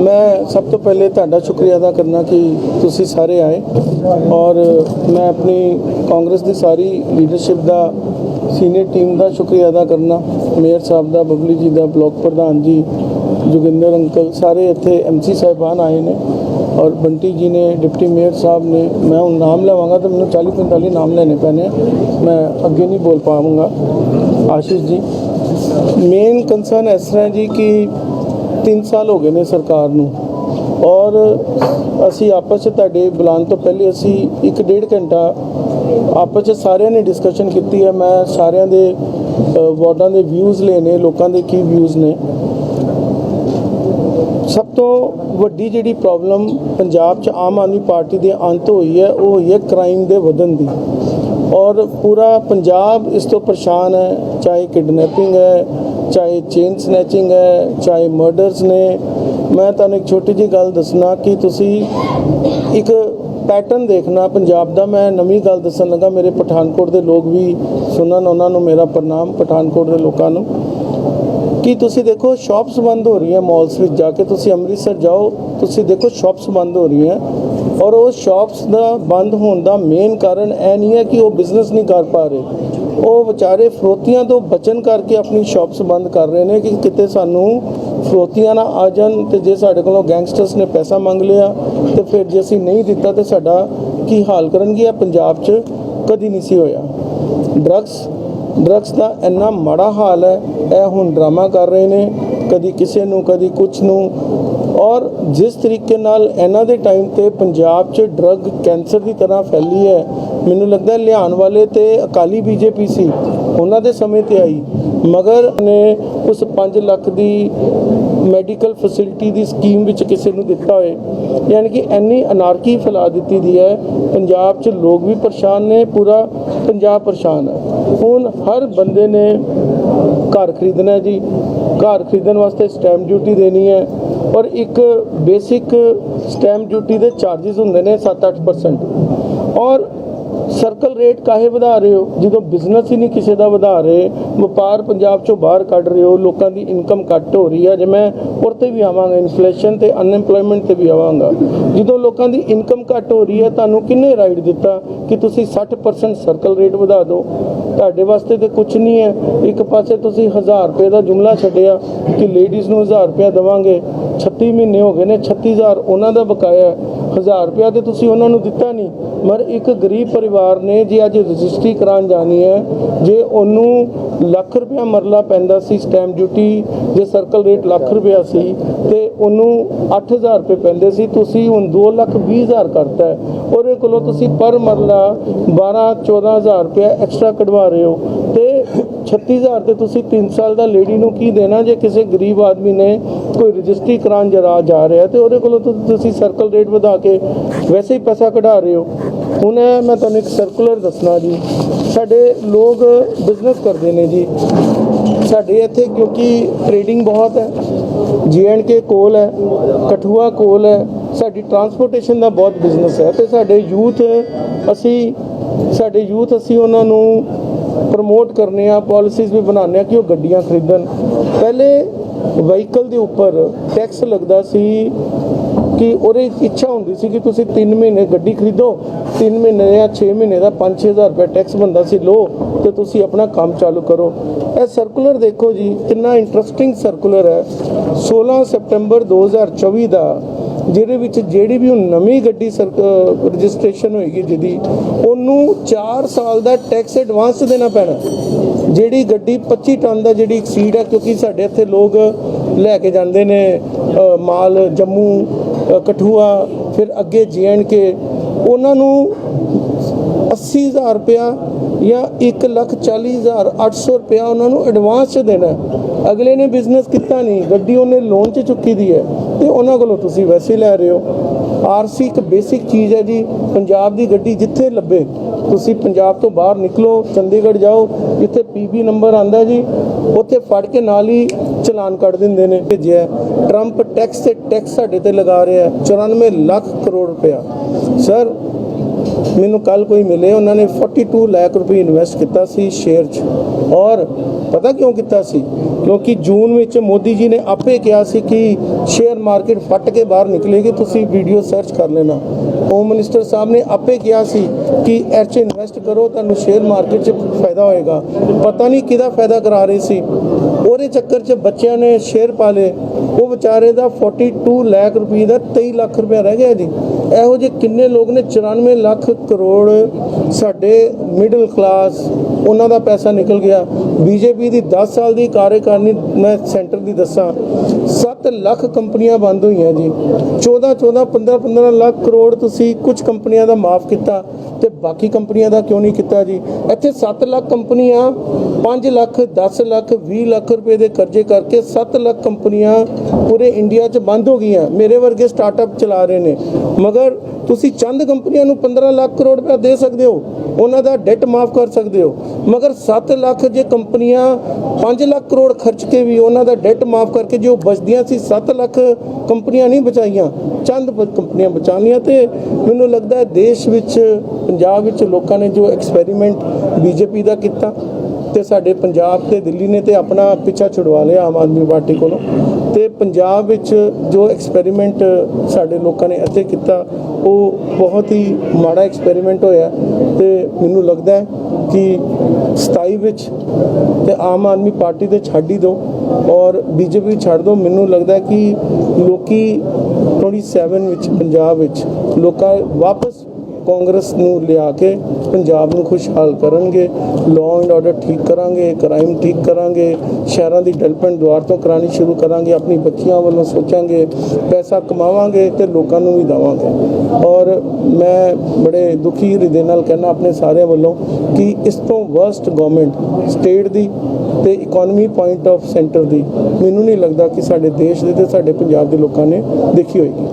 ਮੈਂ ਸਭ ਤੋਂ ਪਹਿਲੇ ਤੁਹਾਡਾ ਸ਼ੁਕਰੀਆ ਅਦਾ ਕਰਨਾ ਕਿ ਤੁਸੀਂ ਸਾਰੇ ਆਏ ਔਰ ਮੈਂ ਆਪਣੀ ਕਾਂਗਰਸ ਦੀ ਸਾਰੀ ਲੀਡਰਸ਼ਿਪ ਦਾ ਸੀਨੀਅਰ ਟੀਮ ਦਾ ਸ਼ੁਕਰੀਆ ਅਦਾ ਕਰਨਾ ਮੇਅਰ ਸਾਹਿਬ ਦਾ, ਬਬਲੀ ਜੀ ਦਾ, ਬਲਾਕ ਪ੍ਰਧਾਨ ਜੀ, ਜੋਗਿੰਦਰ ਅੰਕਲ ਸਾਰੇ ਇੱਥੇ ਐਮਸੀ ਸਾਹਿਬਾਨ ਆਏ ਨੇ ਔਰ ਬੰਟੀ ਜੀ ਨੇ, ਡਿਪਟੀ ਮੇਅਰ ਸਾਹਿਬ ਨੇ, ਮੈਂ ਹੁਣ ਨਾਮ ਲਵਾਂਗਾ ਤਾਂ ਮੈਨੂੰ 40 45 ਨਾਮ ਲੈਣੇ ਪੈਣੇ ਆ। ਮੈਂ ਅੱਗੇ ਨਹੀਂ ਬੋਲ ਪਾਵਾਂਗਾ ਆਸ਼ੀਸ਼ ਜੀ ਮੇਨ ਕੰਸਰਨ ਇਸ ਤਰ੍ਹਾਂ ਜੀ ਕਿ 3 ਸਾਲ ਹੋ ਗਏ ਨੇ ਸਰਕਾਰ ਨੂੰ। ਔਰ ਅਸੀਂ ਆਪਸ 'ਚ ਤੁਹਾਡੇ ਬੁਲਾਉਣ ਤੋਂ ਪਹਿਲੇ ਅਸੀਂ ਇੱਕ ਡੇਢ ਘੰਟਾ ਆਪਸ 'ਚ ਸਾਰਿਆਂ ਨੇ ਡਿਸਕਸ਼ਨ ਕੀਤੀ ਹੈ। ਮੈਂ ਸਾਰਿਆਂ ਦੇ ਵਾਰਡਾਂ ਦੇ ਵਿਊਜ਼ ਲੈਣੇ ਲੋਕਾਂ ਦੇ ਕੀ ਵਿਊਜ਼ ਨੇ। ਸਭ ਤੋਂ ਵੱਡੀ ਜਿਹੜੀ ਪ੍ਰੋਬਲਮ ਪੰਜਾਬ 'ਚ ਆਮ ਆਦਮੀ ਪਾਰਟੀ ਦੇ ਅੰਤ ਹੋਈ ਹੈ, ਉਹ ਹੋਈ ਹੈ ਕ੍ਰਾਈਮ ਦੇ ਵਧਣ ਦੀ। ਔਰ ਪੂਰਾ ਪੰਜਾਬ ਇਸ ਤੋਂ ਪਰੇਸ਼ਾਨ ਹੈ, ਚਾਹੇ ਕਿਡਨੈਪਿੰਗ ਹੈ ਚਾਹੇ ਚੇਨ ਸਨੈਚਿੰਗ ਹੈ, ਚਾਹੇ ਮਰਡਰਸ ਨੇ, ਮੈਂ ਤੁਹਾਨੂੰ ਇੱਕ ਛੋਟੀ ਜਿਹੀ ਗੱਲ ਦੱਸਣਾ ਕਿ ਤੁਸੀਂ ਇੱਕ ਪੈਟਰਨ ਦੇਖਣਾ ਪੰਜਾਬ ਦਾ, ਮੈਂ ਨਵੀਂ ਗੱਲ ਦੱਸਣ ਲੱਗਾ, ਮੇਰੇ ਪਠਾਨਕੋਟ ਦੇ ਲੋਕ ਵੀ ਸੁਣਨ, ਉਹਨਾਂ ਨੂੰ ਮੇਰਾ ਪ੍ਰਣਾਮ, ਪਠਾਨਕੋਟ ਦੇ ਲੋਕਾਂ ਨੂੰ। ਕਿ ਤੁਸੀਂ ਦੇਖੋ ਸ਼ਾਪਸ ਬੰਦ ਹੋ ਰਹੀਆਂ ਮਾਲਸ ਵਿੱਚ ਜਾ ਕੇ, ਤੁਸੀਂ ਅੰਮ੍ਰਿਤਸਰ ਜਾਓ, ਤੁਸੀਂ ਦੇਖੋ ਸ਼ਾਪਸ ਬੰਦ ਹੋ ਰਹੀਆਂ। ਔਰ ਉਹ ਸ਼ਾਪਸ ਦਾ ਬੰਦ ਹੋਣ ਦਾ ਮੇਨ ਕਾਰਨ ਇਹ ਨਹੀਂ ਹੈ ਕਿ ਉਹ ਬਿਜ਼ਨਸ ਨਹੀਂ ਕਰ ਪਾ ਰਹੇ। ਉਹ ਵਿਚਾਰੇ ਫਰੋਤੀਆਂ ਤੋਂ ਬਚਣ ਕਰਕੇ ਆਪਣੀ ਸ਼ਾਪਸ ਬੰਦ ਕਰ ਰਹੇ ਨੇ ਕਿ ਕਿਤੇ ਸਾਨੂੰ ਫਰੋਤੀਆਂ ਨਾ ਆ ਜਾਣ ਤੇ ਜੇ ਸਾਡੇ ਕੋਲੋਂ ਗੈਂਗਸਟਰਸ ਨੇ ਪੈਸਾ ਮੰਗ ਲਿਆ ਤੇ ਫਿਰ ਜੇ ਅਸੀਂ ਨਹੀਂ ਦਿੱਤਾ ਤੇ ਸਾਡਾ ਕੀ ਹਾਲ ਕਰਨਗੇ? ਇਹ ਪੰਜਾਬ 'ਚ ਕਦੀ ਨਹੀਂ ਸੀ ਹੋਇਆ। ਡਰੱਗਸ ਡਰੱਗਸ ਦਾ ਇੰਨਾ ਮਾੜਾ ਹਾਲ ਹੈ, ਇਹ ਹੁਣ ਡਰਾਮਾ ਕਰ ਰਹੇ ਨੇ, ਕਦੀ ਕਿਸੇ ਨੂੰ, ਕਦੀ ਕੁਝ ਨੂੰ। ਔਰ ਜਿਸ ਤਰੀਕੇ ਨਾਲ ਇਹਨਾਂ ਦੇ ਟਾਈਮ ਤੇ ਪੰਜਾਬ 'ਚ ਡਰੱਗ ਕੈਂਸਰ ਦੀ ਤਰ੍ਹਾਂ ਫੈਲੀ ਹੈ ਮੈਨੂੰ ਲੱਗਦਾ ਲਿਆਉਣ ਵਾਲੇ ਤੇ ਅਕਾਲੀ ਬੀਜੇਪੀ ਸੀ, ਉਹਨਾਂ ਦੇ ਸਮੇਂ ਤੇ ਆਈ। ਮਗਰ ਨੇ ਉਸ 5 ਲੱਖ ਦੀ ਮੈਡੀਕਲ ਫੈਸਿਲਿਟੀ ਦੀ ਸਕੀਮ ਵਿੱਚ ਕਿਸੇ ਨੂੰ ਦਿੱਤਾ ਹੋਏ। ਯਾਨੀ ਕਿ ਐਨੀ ਅਨਾਰਕੀ ਫੈਲਾ ਦਿੱਤੀ ਦੀ ਹੈ। ਪੰਜਾਬ 'ਚ ਲੋਕ ਵੀ ਪਰੇਸ਼ਾਨ ਨੇ, ਪੂਰਾ ਪੰਜਾਬ ਪਰੇਸ਼ਾਨ ਹੈ। ਹੁਣ ਹਰ ਬੰਦੇ ਨੇ ਘਰ ਖਰੀਦਣਾ ਜੀ। ਘਰ ਖਰੀਦਣ ਵਾਸਤੇ ਸਟੈਂਪ ਡਿਊਟੀ ਦੇਣੀ ਹੈ। ਔਰ ਇੱਕ ਬੇਸਿਕ ਸਟੈਂਪ ਡਿਊਟੀ ਦੇ ਚਾਰजेस ਹੁੰਦੇ ਨੇ 7-8% ਔਰ ਸਰਕਲ ਰੇਟ ਕਾਹੇ ਵਧਾ ਰਹੇ ਹੋ? ਜਦੋਂ ਬਿਜ਼ਨਸ ਹੀ ਨਹੀਂ ਕਿਸੇ ਦਾ ਵਧਾ ਰਹੇ, ਵਪਾਰ ਪੰਜਾਬ ਚੋਂ ਬਾਹਰ ਕੱਢ ਰਹੇ ਹੋ, ਲੋਕਾਂ ਦੀ ਇਨਕਮ ਘੱਟ ਹੋ ਰਹੀ ਹੈ ਜੇ ਮੈਂ ਉਰ ਵੀ ਆਵਾਂਗਾ ਇਨਫਲੇਸ਼ਨ ਤੇ ਅਨਐਮਪਲੋਇਮੈਂਟ ਤੇ ਵੀ ਆਵਾਂਗਾ, ਜਦੋਂ ਲੋਕਾਂ ਦੀ ਇਨਕਮ ਘੱਟ ਹੋ ਰਹੀ ਹੈ, ਤੁਹਾਨੂੰ ਕਿੰਨੇ ਰਾਈਟ ਦਿੱਤਾ ਕਿ ਤੁਸੀਂ 60% ਸਰਕਲ ਰੇਟ ਵਧਾ ਦਿਓ? ਤੁਹਾਡੇ ਵਾਸਤੇ ਤੇ ਕੁਝ ਨਹੀਂ ਹੈ। ਇੱਕ ਪਾਸੇ ਤੁਸੀਂ 1000 ਰੁਪਏ ਦਾ ਜੁਮਲਾ ਛੱਡਿਆ ਕਿ ਲੇਡੀਜ਼ ਨੂੰ 1000 ਰੁਪਏ ਦੇਵਾਂਗੇ 36 ਮਹੀਨੇ ਹੋ ਗਏ ਨੇ 36000 ਉਹਨਾਂ ਦਾ ਬਕਾਇਆ 1000 ਰੁਪਇਆ ਤੇ ਤੁਸੀਂ ਉਹਨਾਂ ਨੂੰ ਦਿੱਤਾ ਨਹੀਂ। ਮਰ ਇੱਕ ਗਰੀਬ ਪਰਿਵਾਰ ਨੇ ਜੇ ਅੱਜ ਰਜਿਸਟਰੀ ਕਰਾਉਣ ਜਾਣੀ ਹੈ, ਜੇ ਉਹਨੂੰ ਲੱਖ ਰੁਪਇਆ ਮਰਲਾ ਪੈਂਦਾ ਸੀ ਸਟੈਂਪ ਡਿਊਟੀ ਜੇ ਸਰਕਲ ਰੇਟ ਲੱਖ ਰੁਪਇਆ ਸੀ, ਤੇ ਉਹਨੂੰ 8000 ਰੁਪਏ ਪੈਂਦੇ ਸੀ, ਤੁਸੀਂ ਹੁਣ 2 ਲੱਖ 20000 ਕਰਤਾ ਉਹਦੇ ਕੋਲੋਂ ਤੁਸੀਂ ਪਰ ਮਰਲਾ 12 14000 ਰੁਪਇਆ ਐਕਸਟਰਾ ਕਢਵਾ ਰਹੇ ਹੋ। ਤੇ 36000 ਤੇ ਤੁਸੀਂ 3 ਸਾਲ ਦਾ ਲੇਡੀ ਨੂੰ ਕੀ ਦੇਣਾ ਜੇ ਕਿਸੇ ਗਰੀਬ ਆਦਮੀ ਨੇ ਕੋਈ ਰਜਿਸਟਰੀ ਕਰਾਉਣ ਜਰਾ ਜਾ ਰਿਹਾ ਤੇ ਉਹਦੇ ਕੋਲੋਂ ਤੁ- ਤੁਸੀਂ ਸਰਕਲ ਰੇਟ ਵਧਾ ਕੇ ਵੈਸੇ ਹੀ ਪੈਸਾ ਕਢਾ ਰਹੇ ਹੋ। ਹੁਣ ਇਹ ਮੈਂ ਤੁਹਾਨੂੰ ਇੱਕ ਸਰਕੂਲਰ ਦੱਸਣਾ ਜੀ। ਸਾਡੇ ਲੋਕ ਬਿਜ਼ਨਸ ਕਰਦੇ ਨੇ ਜੀ। ਸਾਡੇ ਇੱਥੇ ਕਿਉਂਕਿ ਟ੍ਰੇਡਿੰਗ ਬਹੁਤ ਹੈ। ਕੇ ਕੋਲ ਹੈ, ਕਠੂਆ ਕੋਲ ਹੈ। ਸਾਡੀ ਟਰਾਂਸਪੋਰਟੇਸ਼ਨ ਦਾ ਬਹੁਤ ਬਿਜ਼ਨਸ ਹੈ ਤੇ ਸਾਡੇ ਯੂਥ ਅਸੀਂ ਸਾਡੇ ਯੂਥ ਅਸੀਂ ਉਹਨਾਂ ਨੂੰ ਪ੍ਰਮੋਟ ਕਰਨੇ ਆ ਪਾਲਿਸੀਜ਼ ਵੀ ਬਣਾਉਂਦੇ ਆ ਕਿ ਉਹ ਗੱਡੀਆਂ ਖਰੀਦਣ। ਪਹਿਲੇ ਵਹੀਕਲ ਦੇ ਉੱਪਰ ਟੈਕਸ ਲੱਗਦਾ ਸੀ ਕਿ ਉਹਦੇ ਇੱਛਾ ਹੁੰਦੀ ਸੀ ਕਿ ਤੁਸੀਂ 3 ਮਹੀਨੇ ਗੱਡੀ ਖਰੀਦੋ 3 ਮਹੀਨੇ ਜਾਂ 6 ਮਹੀਨੇ ਦਾ 5-6000 ਰੁਪਏ ਟੈਕਸ ਬੰਦਾ ਸੀ ਲੋ ਤੇ ਤੁਸੀਂ ਆਪਣਾ ਕੰਮ ਚਾਲੂ ਕਰੋ। ਇਹ ਸਰਕੂਲਰ ਦੇਖੋ ਜੀ, ਕਿੰਨਾ ਇੰਟਰਸਟਿੰਗ ਸਰਕੂਲਰ ਹੈ। 16 ਸਤੰਬਰ 2024 ਦਾ, ਜਿਹਦੇ ਵਿੱਚ ਜਿਹੜੀ ਵੀ ਹੁਣ ਨਵੀਂ ਗੱਡੀ ਰਜਿਸਟ੍ਰੇਸ਼ਨ ਹੋਏਗੀ ਜਿਹਦੀ, ਉਹਨੂੰ 4 ਸਾਲ ਦਾ ਟੈਕਸ ਐਡਵਾਂਸ ਦੇਣਾ ਪੈਣਾ। ਜਿਹੜੀ ਗੱਡੀ 25 ਟਨ ਦਾ ਜਿਹੜੀ ਸੀਟ ਹੈ ਕਿਉਂਕਿ ਸਾਡੇ ਇੱਥੇ ਲੋਕ ਲੈ ਕੇ ਜਾਂਦੇ ਨੇ ਮਾਲ ਜੰਮੂ ਕਠੂਆ, ਫਿਰ ਅੱਗੇ ਕੇ ਉਹਨਾਂ ਨੂੰ 80000 ਰੁਪਇਆ ਜਾਂ 140800 ਰੁਪਇਆ ਉਹਨਾਂ ਨੂੰ ਐਡਵਾਂਸ ਚ ਦੇਣਾ। ਅਗਲੇ ਨੇ ਬਿਜ਼ਨਸ ਕੀਤਾ ਨਹੀਂ, ਗੱਡੀ ਉਹਨੇ ਲੋਨ 'ਚ ਚੁੱਕੀ ਦੀ ਹੈ। ਤੇ ਉਹਨਾਂ ਕੋਲੋਂ ਤੁਸੀਂ ਵੈਸੇ ਲੈ ਰਹੇ ਹੋ। ਆਰਸੀ ਇੱਕ ਬੇਸਿਕ ਚੀਜ਼ ਹੈ ਜੀ, ਪੰਜਾਬ ਦੀ ਗੱਡੀ ਜਿੱਥੇ ਲੱਭੇ, ਤੁਸੀਂ ਪੰਜਾਬ ਤੋਂ ਬਾਹਰ ਨਿਕਲੋ, ਚੰਡੀਗੜ੍ਹ ਜਾਓ, ਜਿੱਥੇ ਪੀਬੀ ਨੰਬਰ ਆਂਦਾ ਜੀ, ਉੱਥੇ ਫੜ ਕੇ ਨਾਲ ਹੀ ਚਲਾਨ ਕੱਢ ਦਿੰਦੇ ਨੇ, ਭੇਜਿਆ। ਟਰੰਪ ਟੈਕਸ ਤੇ ਟੈਕਸ ਸਾਡੇ ਤੇ ਲਗਾ ਰਿਹਾ ਹੈ 94 ਲੱਖ ਕਰੋੜ ਰੁਪਇਆ। ਸਰ ਮੈਨੂੰ ਕੱਲ ਕੋਈ ਮਿਲੇ, ਉਹਨਾਂ ਨੇ 42 ਲੱਖ ਰੁਪਏ ਇਨਵੈਸਟ ਕੀਤਾ ਸੀ ਸ਼ੇਅਰ 'ਚ। ਔਰ ਪਤਾ ਕਿਉਂ ਕੀਤਾ ਸੀ? ਕਿਉਂਕਿ ਜੂਨ ਵਿੱਚ ਮੋਦੀ ਜੀ ਨੇ ਆਪੇ ਕਿਹਾ ਸੀ ਕਿ ਸ਼ੇਅਰ ਮਾਰਕੀਟ ਫਟ ਕੇ ਬਾਹਰ ਨਿਕਲੇਗੀ, ਤੁਸੀਂ ਵੀਡੀਓ ਸਰਚ ਕਰ ਲੈਣਾ। ਹੋਮ ਮਿਨਿਸਟਰ ਸਾਹਿਬ ਨੇ ਆਪੇ ਕਿਹਾ ਸੀ ਕਿ ਇਹ 'ਚ ਇਨਵੈਸਟ ਕਰੋ, ਤੁਹਾਨੂੰ ਸ਼ੇਅਰ ਮਾਰਕੀਟ 'ਚ ਫਾਇਦਾ ਹੋਏਗਾ। ਪਤਾ ਨਹੀਂ ਕਿਹਦਾ ਫਾਇਦਾ ਕਰਾ ਰਹੇ ਸੀ। ਉਹਦੇ ਚੱਕਰ 'ਚ ਬੱਚਿਆਂ ਨੇ ਸ਼ੇਅਰ ਪਾ ਲਏ। ਉਹ ਵਿਚਾਰੇ ਦਾ 42 ਲੱਖ ਰੁਪਏ ਦਾ 23 ਲੱਖ ਰੁਪਏ ਰਹਿ ਗਿਆ ਜੀ। ਇਹੋ ਜਿਹੇ ਕਿੰਨੇ ਲੋਕ ਨੇ? 94 ਲੱਖ ਕਰੋੜ ਸਾਡੇ ਮਿਡਲ ਕਲਾਸ ਉਹਨਾਂ ਦਾ ਪੈਸਾ ਨਿਕਲ ਗਿਆ। ਬੀਜੇਪੀ ਦੀ 10 ਸਾਲ ਦੀ ਕਾਰਜਕਾਰਨੀ ਮੈਂ ਸੈਂਟਰ ਦੀ ਦੱਸਾਂ। 7 ਲੱਖ ਕੰਪਨੀਆਂ ਬੰਦ ਹੋਈਆਂ ਜੀ। 14 14 15 15 ਲੱਖ ਕਰੋੜ ਤੁਸੀਂ ਕੁਝ ਕੰਪਨੀਆਂ ਦਾ ਮਾਫ ਕੀਤਾ। ਤੇ ਬਾਕੀ ਕੰਪਨੀਆਂ ਦਾ ਕਿਉਂ ਨਹੀਂ ਕੀਤਾ ਜੀ? ਇੱਥੇ 7 ਲੱਖ ਕੰਪਨੀਆਂ 5 ਲੱਖ 10 ਲੱਖ 20 ਲੱਖ ਰੁਪਏ ਦੇ ਕਰਜ਼ੇ ਕਰਕੇ 7 ਲੱਖ ਕੰਪਨੀਆਂ ਪੂਰੇ ਇੰਡੀਆ 'ਚ ਬੰਦ ਹੋ ਗਈਆਂ। ਮੇਰੇ ਵਰਗੇ ਸਟਾਰਟਅਪ ਚਲਾ ਰਹੇ ਨੇ। ਮਗਰ ਤੁਸੀਂ ਚੰਦ ਕੰਪਨੀਆਂ ਨੂੰ 15 ਲੱਖ ਕਰੋੜ ਰੁਪਏ ਦੇ ਸਕਦੇ ਹੋ, ਉਹਨਾਂ ਦਾ ਡੈਟ ਮਾਫ ਕਰ ਸਕਦੇ ਹੋ। ਮਗਰ 7 ਲੱਖ ਜੇ ਕੰਪਨੀਆਂ 5 ਲੱਖ ਕਰੋੜ ਖਰਚ ਕੇ ਵੀ ਉਹਨਾਂ ਦਾ ਡੈਟ ਮਾਫ ਕਰਕੇ ਜੋ ਬਚਦੀਆਂ ਸੀ 7 ਲੱਖ ਕੰਪਨੀਆਂ ਨਹੀਂ ਬਚਾਈਆਂ, ਚੰਦ ਕੰਪਨੀਆਂ ਬਚਾਉਣੀਆਂ ਤੇ ਮੈਨੂੰ ਲੱਗਦਾ ਹੈ ਦੇਸ਼ ਵਿੱਚ, ਪੰਜਾਬ ਵਿੱਚ ਲੋਕਾਂ ਨੇ ਜੋ ਐਕਸਪੈਰੀਮੈਂਟ ਬੀਜੇਪੀ ਦਾ ਕੀਤਾ ਤੇ ਸਾਡੇ ਪੰਜਾਬ ਤੇ ਦਿੱਲੀ ਨੇ ਤੇ ਆਪਣਾ ਪਿੱਛਾ ਛੁਡਵਾ ਲਿਆ ਆਮ ਆਦਮੀ ਪਾਰਟੀ ਕੋਲੋਂ। ਤੇ ਪੰਜਾਬ ਵਿੱਚ ਜੋ ਐਕਸਪੈਰੀਮੈਂਟ ਸਾਡੇ ਲੋਕਾਂ ਨੇ ਇੱਥੇ ਕੀਤਾ, ਉਹ ਬਹੁਤ ਹੀ ਮਾੜਾ ਐਕਸਪੈਰੀਮੈਂਟ ਹੋਇਆ। ਤੇ ਮੈਨੂੰ ਲੱਗਦਾ ਹੈ ਕਿ 27 ਵਿੱਚ ਤੇ ਆਮ ਆਦਮੀ ਪਾਰਟੀ ਤੇ ਛੱਡ ਹੀ ਦਿਓ ਔਰ ਬੀਜੇਪੀ ਛੱਡ ਦਿਓ ਮੈਨੂੰ ਲੱਗਦਾ ਹੈ ਕਿ ਲੋਕੀ 27 ਵਿੱਚ, ਪੰਜਾਬ ਵਿੱਚ ਲੋਕਾਂ ਵਾਪਸ ਕਾਂਗਰਸ ਨੂੰ ਲਿਆ ਕੇ ਪੰਜਾਬ ਨੂੰ ਖੁਸ਼ਹਾਲ ਕਰਨਗੇ ਲਾਅ ਐਂਡ ਆਰਡਰ ਠੀਕ ਕਰਾਂਗੇ ਕ੍ਰਾਈਮ ਠੀਕ ਕਰਾਂਗੇ, ਸ਼ਹਿਰਾਂ ਦੀ ਡਿਵੈਲਪਮੈਂਟ ਦੁਆਰ ਤੋਂ ਕਰਾਣੀ ਸ਼ੁਰੂ ਕਰਾਂਗੇ, ਆਪਣੀ ਬੱਚੀਆਂ ਵੱਲੋਂ ਸੋਚਾਂਗੇ, ਪੈਸਾ ਕਮਾਵਾਂਗੇ ਤੇ ਲੋਕਾਂ ਨੂੰ ਵੀ ਦੇਵਾਂਗੇ। ਔਰ ਮੈਂ ਬੜੇ ਦੁਖੀ ਹਿਰਦੇ ਨਾਲ ਕਹਿਣਾ ਆਪਣੇ ਸਾਰਿਆਂ ਵੱਲੋਂ ਕਿ ਇਸ ਤੋਂ ਵਰਸਟ ਗਵਰਨਮੈਂਟ ਸਟੇਟ ਦੀ ਤੇ ਇਕਨੋਮੀ ਪੁਆਇੰਟ ਆਫ ਸੈਂਟਰ ਦੀ ਮੈਨੂੰ ਨਹੀਂ ਲੱਗਦਾ ਕਿ ਸਾਡੇ ਦੇਸ਼ ਦੇ ਤੇ ਸਾਡੇ ਪੰਜਾਬ ਦੇ ਲੋਕਾਂ ਨੇ ਦੇਖੀ ਹੋਏਗੀ।